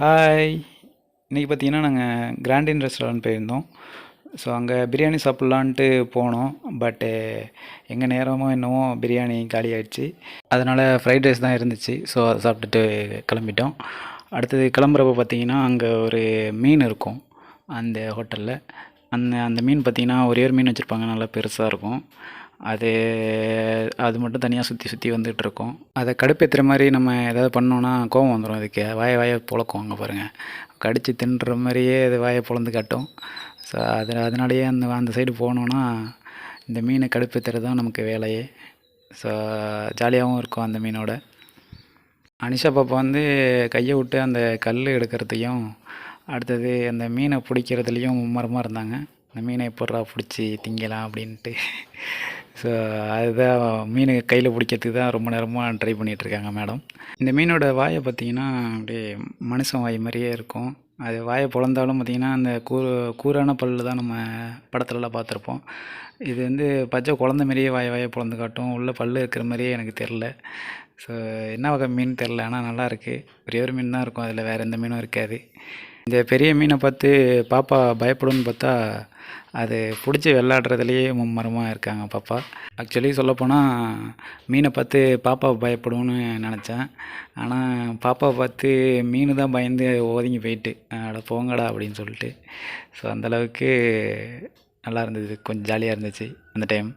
Hi இன்றைக்கி பார்த்தீங்கன்னா நாங்கள் கிராண்டின் ரெஸ்டாரண்ட் போயிருந்தோம். ஸோ அங்கே பிரியாணி சாப்பிட்லான்ட்டு போனோம். பட்டு eh, எங்கள் நேரமோ என்னவோ பிரியாணி காலி ஆயிடுச்சு. அதனால் ஃப்ரைட் ரைஸ் தான் இருந்துச்சு. ஸோ அதை சாப்பிட்டுட்டு கிளம்பிட்டோம். அடுத்தது கிளம்புறப்ப பார்த்தீங்கன்னா அங்கே ஒரு மீன் இருக்கும். அந்த ஹோட்டலில் அந்த அந்த மீன் பார்த்தீங்கன்னா ஒரே ஒரு மீன் வச்சுருப்பாங்க. நல்லா பெருசாக இருக்கும். அது அது மட்டும் தனியாக சுற்றி சுற்றி வந்துகிட்ருக்கும் அதை கடுப்பேற்றுற மாதிரி நம்ம எதாவது பண்ணோன்னா கோவம் வந்துடும் அதுக்கு. வாயை வாயை பொளக்கும் அங்கே பாருங்கள் கடித்து தின்ற மாதிரியே அது வாயை புலந்து காட்டும். ஸோ அது அதனாலேயே அந்த அந்த சைடு போனோன்னா இந்த மீனை கடுப்பேற்றுறது தான் நமக்கு வேலையே. ஸோ ஜாலியாகவும் இருக்கும் அந்த மீனோட. அனிஷா பாப்பா வந்து கையை விட்டு அந்த கல் எடுக்கிறதையும் அடுத்தது அந்த மீனை பிடிக்கிறதுலையும் மும்மரமாக இருந்தாங்க. அந்த மீனை எப்படா பிடிச்சி திங்கலாம் அப்படின்ட்டு. ஸோ அதுதான் மீன் கையில் பிடிக்கிறதுக்கு தான் ரொம்ப நேரமாக ட்ரை பண்ணிகிட்ருக்காங்க மேடம் இந்த மீனோட வாயை பார்த்தீங்கன்னா அப்படியே மனுஷன் வாய் மாதிரியே இருக்கும். அது வாயை பிறந்தாலும் பார்த்திங்கன்னா அந்த கூ கூரான பல்லு தான் நம்ம படத்துலலாம் பார்த்துருப்போம். இது வந்து பச்சை குழந்த மாதிரியே வாய வாயை பொளந்து காட்டும். உள்ளே பல்லு இருக்கிற மாதிரியே எனக்கு தெரில ஸோ என்ன வகை மீன் தெரில ஆனால் நல்லா இருக்குது ஒரே ஒரு மீன் தான் இருக்கும். அதில் வேறு எந்த மீனும் இருக்காது. இந்த பெரிய மீனை பார்த்து பாப்பா பயப்படும்னு பார்த்தா அது பிடிச்சி விளாட்றதுலேயே மும்மரமாக இருக்காங்க பாப்பா. ஆக்சுவலி சொல்லப்போனால் மீனை பார்த்து பாப்பா பயப்படும்னு நினச்சேன். ஆனால் பாப்பாவை பார்த்து மீன் தான் பயந்து ஒதுங்கி போயிட்டு அட போங்கடா அப்படின்னு சொல்லிட்டு. ஸோ அந்தளவுக்கு நல்லா இருந்தது. கொஞ்சம் ஜாலியாக இருந்துச்சு அந்த டைம்